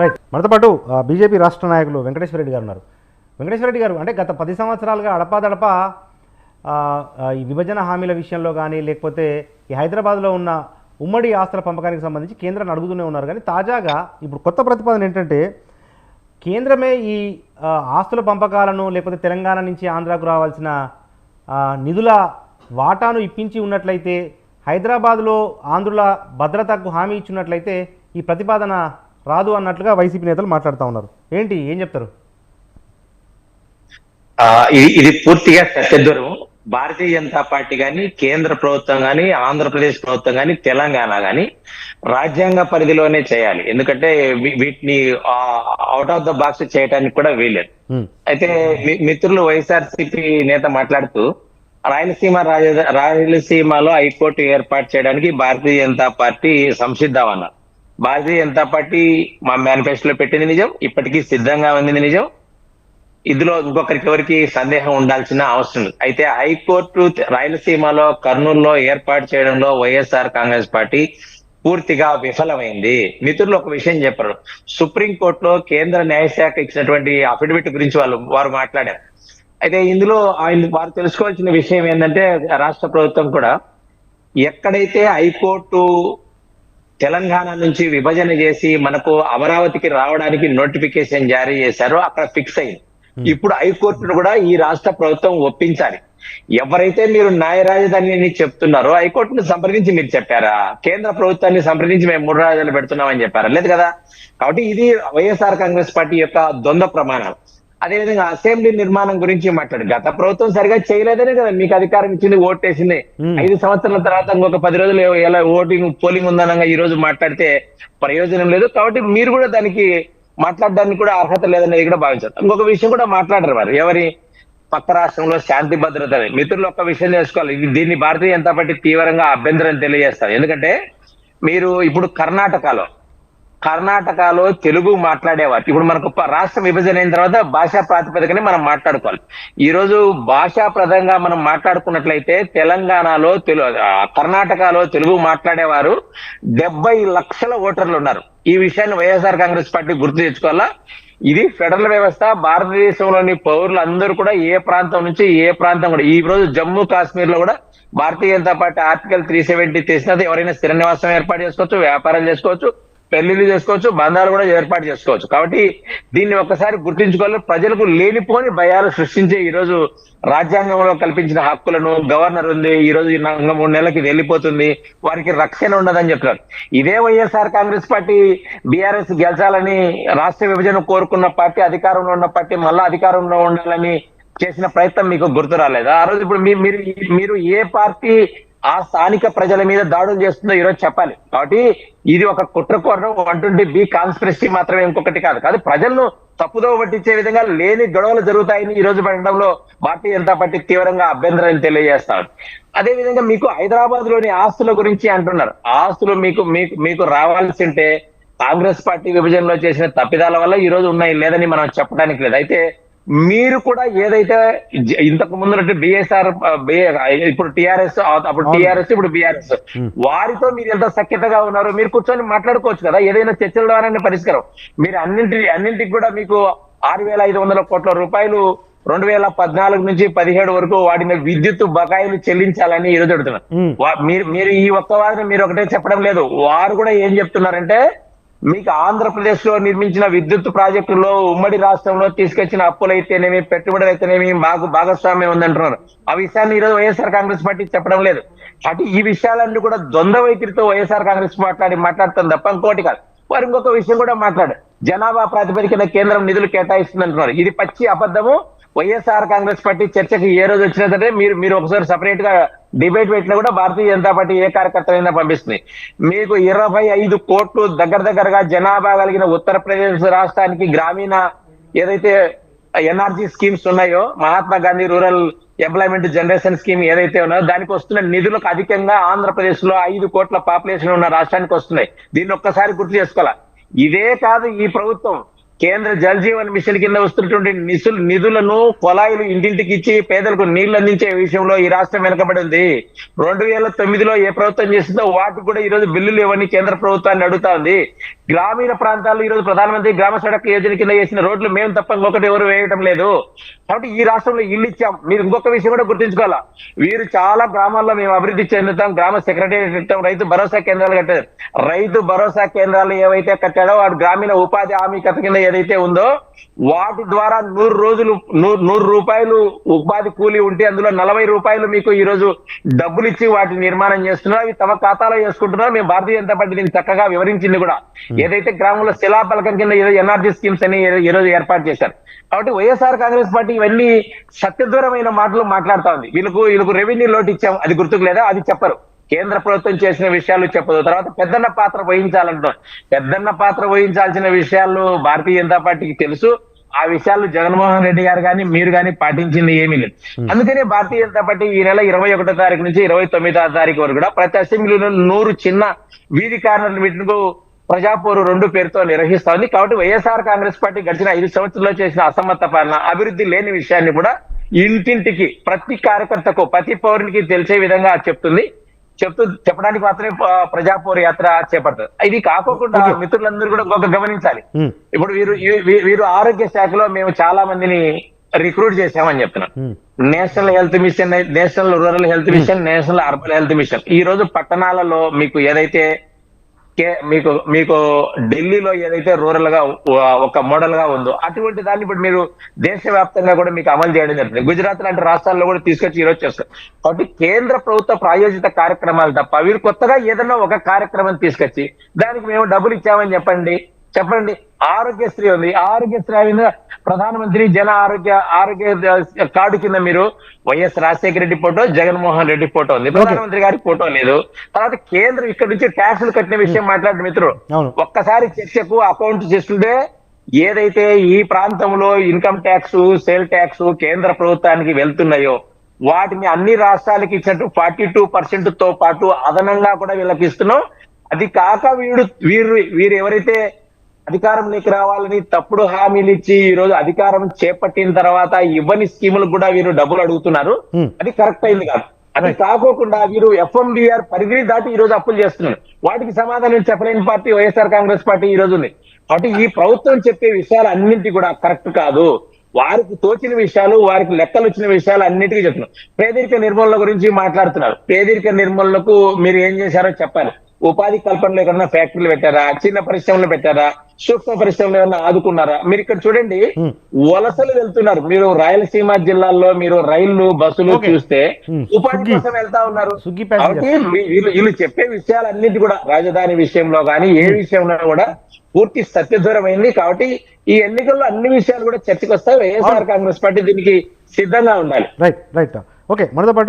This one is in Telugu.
రైట్ మనతో పాటు బీజేపీ రాష్ట్ర నాయకులు వెంకటేశ్వర రెడ్డి గారు ఉన్నారు. వెంకటేశ్వర రెడ్డి గారు అంటే గత పది సంవత్సరాలుగా అడపాదడప ఈ విభజన హామీల విషయంలో కానీ లేకపోతే ఈ హైదరాబాద్లో ఉన్న ఉమ్మడి ఆస్తుల పంపకానికి సంబంధించి కేంద్రాన్ని అడుగుతూనే ఉన్నారు. కానీ తాజాగా ఇప్పుడు కొత్త ప్రతిపాదన ఏంటంటే కేంద్రమే ఈ ఆస్తుల పంపకాలను లేకపోతే తెలంగాణ నుంచి ఆంధ్రాకు రావాల్సిన నిధుల వాటాను ఇప్పించి ఉన్నట్లయితే హైదరాబాద్లో ఆంధ్రుల భద్రతకు హామీ ఇచ్చినట్లయితే ఈ ప్రతిపాదన రాదు అన్నట్లుగా వైసీపీ నేతలు మాట్లాడుతూ ఉన్నారు. ఏంటి? ఏం చెప్తారు? ఇది పూర్తిగా సత్యదూరం భారతీయ జనతా పార్టీ గాని కేంద్ర ప్రభుత్వం గాని ఆంధ్రప్రదేశ్ ప్రభుత్వం గాని తెలంగాణ గాని రాజ్యాంగ పరిధిలోనే చేయాలి. ఎందుకంటే వీటిని అవుట్ ఆఫ్ ద బాక్స్ చేయడానికి కూడా వీలేదు అయితే మిత్రులు వైఎస్ఆర్సీపీ నేత మాట్లాడుతూ రాయలసీమ రాజ- రాయలసీమలో హైకోర్టు ఏర్పాటు చేయడానికి భారతీయ జనతా పార్టీ సంసిద్ధం అన్నారు. భారతీయ జనతా పార్టీ మా మేనిఫెస్టోలో పెట్టింది నిజం? ఇప్పటికీ సిద్ధంగా ఉంది నిజం? ఇందులో ఇంకొకరికి ఎవరికి సందేహం ఉండాల్సిన అవసరం అయితే హైకోర్టు రాయలసీమలో కర్నూలులో ఏర్పాటు చేయడంలో వైఎస్ఆర్ కాంగ్రెస్ పార్టీ పూర్తిగా విఫలమైంది. మిత్రులు ఒక విషయం చెప్పారు. సుప్రీంకోర్టులో కేంద్ర న్యాయశాఖ ఇచ్చినటువంటి అఫిడవిట్ గురించి వాళ్ళు వారు మాట్లాడారు. అయితే ఇందులో ఆయన వారు తెలుసుకోవాల్సిన విషయం ఏంటంటే రాష్ట్ర ప్రభుత్వం కూడా ఎక్కడైతే హైకోర్టు తెలంగాణ నుంచి విభజన చేసి మనకు అమరావతికి రావడానికి నోటిఫికేషన్ జారీ చేశారో అక్కడ ఫిక్స్ అయింది. ఇప్పుడు హైకోర్టును కూడా ఈ రాష్ట్ర ప్రభుత్వం ఒప్పించాలి. ఎవరైతే మీరు న్యాయ రాజధాని అని చెప్తున్నారో హైకోర్టును సంప్రదించి మీరు చెప్పారా? కేంద్ర ప్రభుత్వాన్ని సంప్రదించి మేము మూడు రాజధానులు పెడుతున్నామని చెప్పారా? లేదు కదా? కాబట్టి ఇది వైఎస్ఆర్ కాంగ్రెస్ పార్టీ యొక్క ద్వంద్వ ప్రమాణం అదేవిధంగా అసెంబ్లీ నిర్మాణం గురించి మాట్లాడు. గత ప్రభుత్వం సరిగా చేయలేదనే కదా మీకు అధికారం ఇచ్చింది ఓటేసింది. ఐదు సంవత్సరాల తర్వాత ఇంకొక పది రోజులు ఎలా ఓటింగ్ పోలింగ్ ఉందనగా ఈ రోజు మాట్లాడితే ప్రయోజనం లేదు. కాబట్టి మీరు కూడా దానికి మాట్లాడడానికి కూడా అర్హత లేదనేది కూడా భావించారు. ఇంకొక విషయం కూడా మాట్లాడరు వారు. ఎవరి పక్క రాష్ట్రంలో శాంతి భద్రత మిత్రులు ఒక విషయం తెలుసుకోవాలి. ఇది దీన్ని భారతీయ జనతా పార్టీ తీవ్రంగా అభ్యంతరం తెలియజేస్తారు. ఎందుకంటే మీరు ఇప్పుడు కర్ణాటకలో కర్ణాటకలో తెలుగు మాట్లాడేవారు. ఇప్పుడు మనకు రాష్ట్రం రాష్ట్ర విభజన అయిన తర్వాత భాషా ప్రాతిపదికనే మనం మాట్లాడుకోవాలి. ఈ రోజు భాషా ప్రదంగా మనం మాట్లాడుకున్నట్లయితే తెలంగాణలో తెలు కర్ణాటకలో తెలుగు మాట్లాడేవారు డెబ్బై లక్షల ఓటర్లు ఉన్నారు. ఈ విషయాన్ని వైఎస్ఆర్ కాంగ్రెస్ పార్టీ గుర్తు తెచ్చుకోవాలా? ఇది ఫెడరల్ వ్యవస్థ భారతదేశంలోని పౌరులు అందరూ కూడా ఏ ప్రాంతం నుంచి ఏ ప్రాంతం కూడా. ఈ రోజు జమ్మూ కాశ్మీర్లో కూడా Bharatiya Janata party article three seventy తెచ్చినది ఎవరైనా స్థిర నివాసం ఏర్పాటు చేసుకోవచ్చు వ్యాపారం చేసుకోవచ్చు. పెళ్ళిళ్ళు చేసుకోవచ్చు బంధాలు కూడా ఏర్పాటు చేసుకోవచ్చు. కాబట్టి దీన్ని ఒక్కసారి గుర్తించుకోవాలి. ప్రజలకు లేనిపోని భయాలు సృష్టించే ఈ రోజు రాజ్యాంగంలో కల్పించిన హక్కులను గవర్నర్ ఉంది. ఈ రోజు ఈ మూడు నెలలకి వెళ్ళిపోతుంది. వారికి రక్షణ ఉండదని చెప్తున్నారు. ఇదే వైఎస్ఆర్ కాంగ్రెస్ పార్టీ బీఆర్ఎస్ గెలిచాలని రాష్ట్ర విభజన కోరుకున్న పార్టీ అధికారంలో ఉన్న పార్టీ మళ్ళా అధికారంలో ఉండాలని చేసిన ప్రయత్నం మీకు గుర్తు రాలేదు? ఆ రోజు ఇప్పుడు మీ- మీరు మీరు ఏ పార్టీ ఆ స్థానిక ప్రజల మీద దాడులు చేస్తుందో ఈరోజు చెప్పాలి. కాబట్టి ఇది ఒక కుట్రకోరం వన్ ట్వంటీ బి కాన్స్పిరసీ మాత్రమే ఇంకొకటి కాదు. కాదు ప్రజలను తప్పుదోవ పట్టించే విధంగా లేని గొడవలు జరుగుతాయని ఈ రోజు పెట్టడంలో భారతీయ జనతా పార్టీ తీవ్రంగా అభ్యంతరాన్ని తెలియజేస్తారు అదే విధంగా మీకు హైదరాబాద్లోని ఆస్తుల గురించి అంటున్నారు. ఆస్తులు మీకు మీకు మీకు రావాల్సి ఉంటే కాంగ్రెస్ పార్టీ విభజనలో చేసిన తప్పిదాల వల్ల ఈ రోజు ఉన్నాయి లేదని మనం చెప్పడానికి లేదు. అయితే మీరు కూడా ఏదైతే ఇంతకు ముందు బిఎస్ఆర్ ఇప్పుడు టిఆర్ఎస్ అప్పుడు. టిఆర్ఎస్ ఇప్పుడు బిఆర్ఎస్. వారితో మీరు ఎంత సఖ్యతగా ఉన్నారు మీరు కూర్చొని మాట్లాడుకోవచ్చు కదా. ఏదైనా చర్చల ద్వారానే పరిష్కారం. మీరు అన్నింటి అన్నింటికి కూడా మీకు ఆరు వేల ఐదు వందల కోట్ల రూపాయలు రెండు వేల పద్నాలుగు నుంచి పదిహేడు వరకు వాడిన విద్యుత్ బకాయిలు చెల్లించాలని ఈ రోజు అడుగుతున్నారు మీరు మీరు ఈ ఒక్క వారిని మీరు ఒకటే చెప్పడం లేదు. వారు కూడా ఏం చెప్తున్నారంటే మీకు ఆంధ్రప్రదేశ్లో నిర్మించిన విద్యుత్ ప్రాజెక్టులో ఉమ్మడి రాష్ట్రంలో తీసుకొచ్చిన అప్పులైతేనేమి పెట్టుబడులు అయితేనేమి మాకు భాగస్వామ్యం ఉందంటున్నారు. ఆ విషయాన్ని ఈరోజు వైఎస్ఆర్ కాంగ్రెస్ పార్టీ చెప్పడం లేదు. అటు ఈ విషయాలన్నీ కూడా ద్వంద్వ వైఖరితో వైఎస్ఆర్ కాంగ్రెస్ మాట్లాడి మాట్లాడుతుంది తప్ప ఇంకోటి కాదు. వారు ఇంకొక విషయం కూడా మాట్లాడు. జనాభా ప్రాతిపదికన కేంద్రం నిధులు కేటాయిస్తుంది అంటున్నారు ఇది పచ్చి అబద్ధము. వైఎస్ఆర్ కాంగ్రెస్ పార్టీ చర్చకి ఏ రోజు వచ్చినదంటే మీరు మీరు ఒకసారి సపరేట్గా డిబేట్ పెట్టినా కూడా భారతీయ జనతా పార్టీ ఏ కార్యకర్తలైనా పంపిస్తుంది. మీకు ఇరవై ఐదు కోట్లు దగ్గర దగ్గరగా జనాభా కలిగిన ఉత్తరప్రదేశ్ రాష్ట్రానికి గ్రామీణ ఏదైతే ఎన్ఆర్జీ స్కీమ్స్ ఉన్నాయో Mahatma Gandhi rural employment generation scheme ఏదైతే ఉన్నాయో దానికి వస్తున్న నిధులకు అధికంగా ఆంధ్రప్రదేశ్లో ఐదు కోట్ల పాపులేషన్ ఉన్న రాష్ట్రానికి వస్తున్నాయి. దీన్ని ఒక్కసారి గుర్తు చేసుకోవాలి? ఇదే కాదు ఈ ప్రభుత్వం. కేంద్ర జల్ జీవన్ మిషన్ కింద వస్తున్నటువంటి నిధులు నిధులను కొలాయిలు ఇంటింటికి ఇచ్చి పేదలకు నీళ్ళు అందించే విషయంలో ఈ రాష్ట్రం వెనకబడింది. రెండు వేల తొమ్మిదిలో ఏ ప్రభుత్వం చేసిందో వాటికి కూడా ఈ రోజు బిల్లులు ఇవ్వని కేంద్ర ప్రభుత్వాన్ని అడుగుతా ఉంది గ్రామీణ ప్రాంతాల్లో ఈ రోజు ప్రధానమంత్రి గ్రామ సడక్ యోజన కింద వేసిన రోడ్లు మేము తప్ప ఇంకొకటి ఎవరు వేయటం లేదు. కాబట్టి ఈ రాష్ట్రంలో ఇల్లు ఇచ్చాం. మీరు ఇంకొక విషయం కూడా గుర్తుంచుకోవాలా? వీరు చాలా గ్రామాల్లో మేము అభివృద్ధి చెందుతాం. గ్రామ సెక్రటేరియట్ ఇస్తాం రైతు భరోసా కేంద్రాలు కట్టారు. రైతు భరోసా కేంద్రాలు ఏవైతే కట్టాడో వాడు గ్రామీణ ఉపాధి హామీ కథ కింద ఏదైతే ఉందో వాటి ద్వారా నూరు రోజులు నూరు రూపాయలు ఉపాధి కూలి ఉంటే అందులో నలభై రూపాయలు మీకు ఈ రోజు డబ్బులు ఇచ్చి వాటిని నిర్మాణం చేస్తున్నారు. అవి తమ ఖాతాలో వేసుకుంటున్నారు. మేము భారతీయ జనతా పార్టీ దీన్ని చక్కగా వివరించింది కూడా. ఏదైతే గ్రామంలో శిలాపలకం కింద ఏదో ఎన్ఆర్జీ స్కీమ్స్ అని ఈ- ఈ రోజు ఏర్పాటు చేశారు. కాబట్టి వైఎస్ఆర్ కాంగ్రెస్ పార్టీ ఇవన్నీ సత్యదూరమైన మాటలు మాట్లాడుతా ఉంది వీళ్ళకు వీళ్ళకు రెవెన్యూ లోటు ఇచ్చాం. అది గుర్తుకు లేదా? అది చెప్పరు. కేంద్ర ప్రభుత్వం చేసిన విషయాలు చెప్పదు. తర్వాత పెద్దన్న పాత్ర వహించాలంటున్నారు పెద్దన్న పాత్ర వహించాల్సిన విషయాలు భారతీయ జనతా పార్టీకి తెలుసు. ఆ విషయాలు జగన్మోహన్ రెడ్డి గారు కానీ మీరు కానీ పాటించింది ఏమీ లేదు. అందుకనే భారతీయ జనతా పార్టీ ఈ నెల ఇరవై ఒకటో తారీఖు నుంచి ఇరవై తొమ్మిదో తారీఖు వరకు కూడా ప్రతి అసెంబ్లీలో నూరు చిన్న వీధి కార్నర్ మీటింగ్ ప్రజాపోరు రెండు పేరుతో నిర్వహిస్తా ఉంది కాబట్టి వైఎస్ఆర్ కాంగ్రెస్ పార్టీ గడిచిన ఐదు సంవత్సరాల్లో చేసిన అసమర్థ పాలన అభివృద్ధి లేని విషయాన్ని కూడా ఇంటింటికి ప్రతి కార్యకర్తకు ప్రతి పౌరునికి తెలిసే విధంగా చెప్తుంది. చెప్తూ చెప్పడానికి మాత్రమే ప్రజాపోరు యాత్ర చేపడుతుంది ఇది కాకోకుండా మిత్రులందరూ కూడా ఒక గమనించాలి. ఇప్పుడు వీరు వీరు ఆరోగ్య శాఖలో మేము చాలా మందిని రిక్రూట్ చేశామని చెప్తున్నాం. National health mission national rural health mission national urban health mission. ఈ రోజు పట్టణాలలో మీకు ఏదైతే మీకు మీకు ఢిల్లీలో ఏదైతే రూరల్గా ఒక మోడల్గా ఉందో అటువంటి దాన్ని ఇప్పుడు మీరు దేశవ్యాప్తంగా కూడా మీకు అమలు చేయడం జరుగుతుంది. గుజరాత్ లాంటి రాష్ట్రాల్లో కూడా తీసుకొచ్చి ఈరోజు చేస్తారు. కాబట్టి కేంద్ర ప్రభుత్వ ప్రాయోజిత కార్యక్రమాలు తప్ప వీరు కొత్తగా ఏదైనా ఒక కార్యక్రమం తీసుకొచ్చి దానికి మేము డబ్బులు ఇచ్చామని చెప్పండి. చెప్పండి. ఆరోగ్యశ్రీ ఉంది. ఆరోగ్యశ్రీ కింద ప్రధానమంత్రి జన ఆరోగ్య ఆరోగ్య కార్డు కింద మీరు YS Rajasekhara Reddy photo Jaganmohan Reddy photo ఉంది. ప్రధానమంత్రి గారి ఫోటో లేదు. తర్వాత కేంద్రం ఇక్కడ నుంచి ట్యాక్సులు కట్టిన విషయం మాట్లాడిన మిత్రుడు. ఒక్కసారి చర్చకు అకౌంట్ చేస్తుంటే ఏదైతే ఈ ప్రాంతంలో ఇన్కమ్ ట్యాక్స్ సేల్ ట్యాక్స్ కేంద్ర ప్రభుత్వానికి వెళ్తున్నాయో వాటిని అన్ని రాష్ట్రాలకి ఇచ్చినట్టు ఫార్టీ టూ పర్సెంట్తో పాటు అదనంగా కూడా వీళ్ళకి ఇస్తున్నాం. అది కాక వీడు వీరు వీరు ఎవరైతే అధికారంలోకి రావాలని తప్పుడు హామీలు ఇచ్చి ఈ రోజు అధికారం చేపట్టిన తర్వాత ఇవ్వని స్కీములకు కూడా వీరు డబ్బులు అడుగుతున్నారు. అది కరెక్ట్ అయింది కాదు. అది కాకోకుండా వీరు ఎఫ్ఎండిఆర్ పరిధిని దాటి ఈ రోజు అప్పులు చేస్తున్నారు. వాటికి సమాధానం చెప్పలేని పార్టీ వైఎస్ఆర్ కాంగ్రెస్ పార్టీ ఈ రోజు ఉంది. కాబట్టి ఈ ప్రభుత్వం చెప్పే విషయాలు అన్నింటి కూడా కరెక్ట్ కాదు. వారికి తోచిన విషయాలు వారికి లెక్కలు వచ్చిన విషయాలు అన్నిటికీ చెప్తున్నారు పేదరిక నిర్మూలన గురించి మాట్లాడుతున్నారు. పేదరిక నిర్మూలనకు మీరు ఏం చేశారో చెప్పాలి. ఉపాధి కల్పనలో ఎక్కడన్నా ఫ్యాక్టరీలు పెట్టారా? చిన్న పరిశ్రమలు పెట్టారా? సూక్ష్మ పరిశ్రమలు ఏమన్నా ఆదుకున్నారా? మీరు ఇక్కడ చూడండి. వలసలు వెళ్తున్నారు. మీరు రాయలసీమ జిల్లాల్లో మీరు రైళ్ళు బస్సులు. చూస్తే. ఉపాధి. కోసం వెళ్తా ఉన్నారు. కాబట్టి వీళ్ళు వీళ్ళు చెప్పే విషయాలన్నిటి కూడా రాజధాని విషయంలో కానీ ఏ విషయంలో కూడా పూర్తి సత్యదూరమైంది కాబట్టి ఈ ఎన్నికల్లో అన్ని విషయాలు కూడా చర్చకు వస్తాయి వైఎస్ఆర్ కాంగ్రెస్ పార్టీ దీనికి సిద్ధంగా ఉండాలి. రైట్ రైట్ ఓకే మనతో పాటు